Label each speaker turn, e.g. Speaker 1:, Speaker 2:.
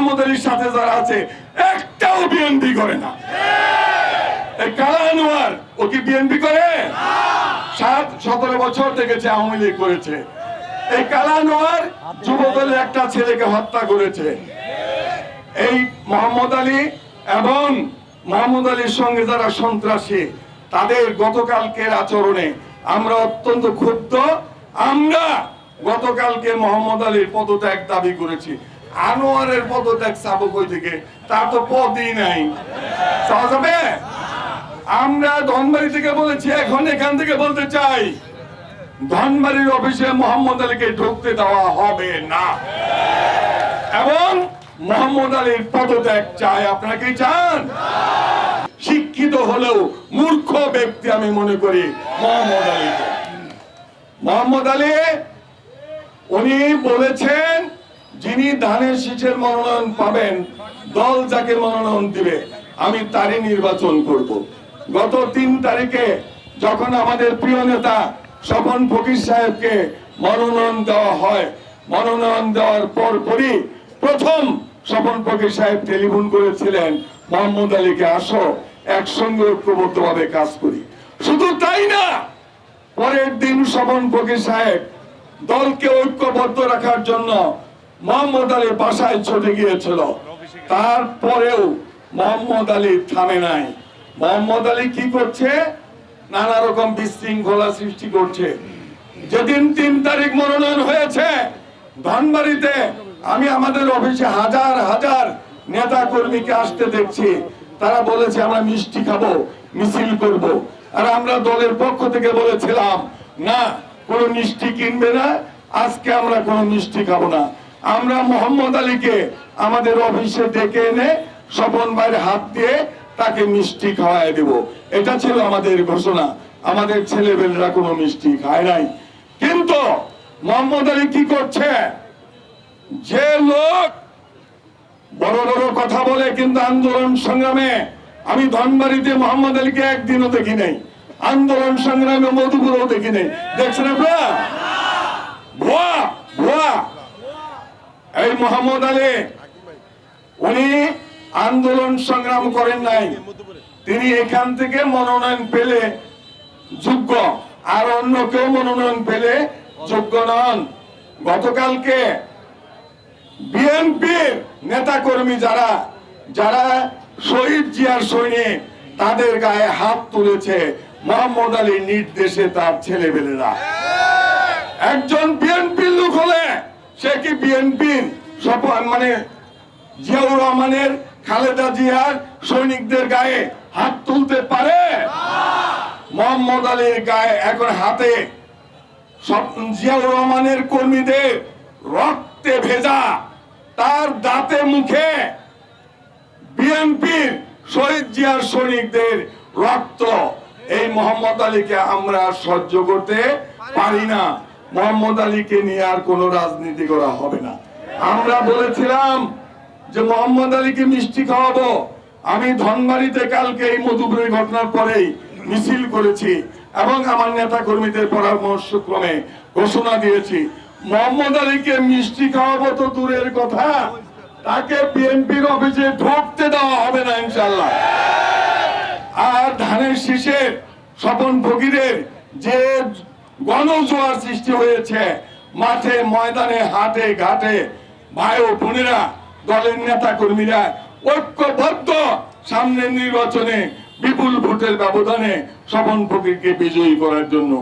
Speaker 1: মোহাম্মদ আলীর সাথে যারা আছে একটাও বিএনপি করে না। এই কালা আনোয়ার ও কি বিএনপি করে? সাত সতেরো বছর আওয়ামী লীগ করেছে। এই কালা আনোয়ার যুব একটা ছেলেকে হত্যা করেছে। এই মোহাম্মদ আলী এবং মোহাম্মদ আলীর সঙ্গে যারা সন্ত্রাসী তাদের গতকালকের আচরণে আমরা অত্যন্ত ক্ষুব্ধ। আমরা গতকালকে মোহাম্মদ আলীর পদত্যাগ দাবি করেছি। আনোয়ারের পদত্যাগ চাবো কই থেকে, তার তো পদই নাই। চাওয়া যাবে আমরা ধনবাড়ি থেকে বলেছি, এখন এখান থেকে বলতে চাই, ধনবাড়ির অফিসে মোহাম্মদ আলীকে ঢুকতে দেওয়া হবে না। এবং মোহাম্মদ আলীর পদত্যাগ চাই, আপনারা কি চান? শিক্ষিত হলেও মূর্খ ব্যক্তি আমি মনে করি মোহাম্মদ আলীকে। মোহাম্মদ আলী, উনি বলেছেন যিনি ধানের শীষের মনোনয়ন পাবেন, দল যাকে মনোনয়ন দিবে, আমি তারই নির্বাচন করব। গত তিন তারিখে যখন আমাদের প্রিয় নেতা স্বপন ফকির সাহেবকে মনোনয়ন দেওয়া হয়, মনোনয়ন দেওয়ার পর পরই প্রথম স্বপন ফকির সাহেব টেলিফোন করেছিলেন, মোহাম্মদ আলীকে আসো, একসঙ্গে ঐক্যবদ্ধভাবে কাজ করি। শুধু তাই না, পরের দিন স্বপন ফকির সাহেব দলকে ঐক্যবদ্ধ রাখার জন্য মোহাম্মদ আলীর বাসায় ছুটে গিয়েছিল। তারপরেও মোহাম্মদ আলী থামে নাই। মোহাম্মদ আলী কি করছে? নানা রকম বিশৃঙ্খলা সৃষ্টি করছে। যেদিন তিন তারিখ মনোনয়ন হয়েছে, ধনবাড়িতে আমি আমাদের অফিসে হাজার হাজার নেতা কর্মীকে আসতে দেখছি। তারা বলেছে, আমরা মিষ্টি খাব, মিছিল করব। আর আমরা দলের পক্ষ থেকে বলেছিলাম, না, কোনো মিষ্টি কিনবে না, আজকে আমরা কোনো মিষ্টি খাব না। আমরা মোহাম্মদ আলীকে আমাদের অফিসে ডেকে এনে স্বপন ভাইয়ের হাত দিয়ে তাকে মিষ্টি খাওয়াই দেব। এটা ছিল আমাদের ঘোষণা। আমাদের ছেলেবেলেরা কোনো মিষ্টি খায় নাই। কিন্তু মোহাম্মদ আলী কি করছে? যে লোক বড় বড় কথা বলে কিন্তু আন্দোলন সংগ্রামে, আমি ধনবাড়িতে মোহাম্মদ আলীকে একদিনও দেখি নাই। আন্দোলন সংগ্রামে মধুপুরেও দেখি নাই। দেখছেন আপনারা? ভুয়া ভুয়া। এই মোহাম্মদ আলী, উনি আন্দোলন সংগ্রাম করেন নাই। তিনি এখান থেকে মনোনয়ন পেলে যোগ্য, আর অন্য কেউ মনোনয়ন পেলে যোগ্য নন। গতকালকে বিএনপির নেতা কর্মী যারা যারা শহীদ জিয়ার সৈনিক, তাদের গায়ে হাত তুলেছে মোহাম্মদ আলীর নির্দেশে তার ছেলেবেলেরা। একজন বিএনপির সে কি বিএনপির মানে জিয়াউর রহমানের খালেদা জিয়ার সৈনিকদের গায়ে হাত তুলতে পারে? মোহাম্মদ আলীর গায়ে এখন হাতে জিয়াউর রহমানের কর্মীদের রক্তে ভেজা, তার দাঁতে মুখে বিএনপির শহীদ জিয়ার সৈনিকদের রক্ত। এই মোহাম্মদ আলীকে আমরা সহ্য করতে পারি না। মোহাম্মদ আলীকে নিয়ে আর কোনো রাজনীতি করা হবে না। আমরা বলেছিলাম যে মোহাম্মদ আলীকে মিষ্টি খাওয়াবো। আমি ধনবাড়িতে কালকে এই মধুপুরের ঘটনার পরেই মিছিল করেছি এবং আমার নেতা কর্মীদের পরামর্শ ক্রমে ঘোষণা দিয়েছি। মোহাম্মদ আলীকে মিষ্টি খাওয়াবো তো দূরের কথা। তাকে বিএনপির অফিসে ঢুকতে দেওয়া হবে না ইনশাল্লাহ আর ধানের শীষের, স্বপন ফকিরের যে গণজোয়ার সৃষ্টি হয়েছে। মাঠে, ময়দানে, হাটে, ঘাটে ভাই ও বোনেরা, দলের নেতা কর্মীরা ঐক্যবদ্ধ সামনের নির্বাচনে বিপুল ভোটের ব্যবধানে স্বপন ফকিরকে বিজয়ী করার জন্য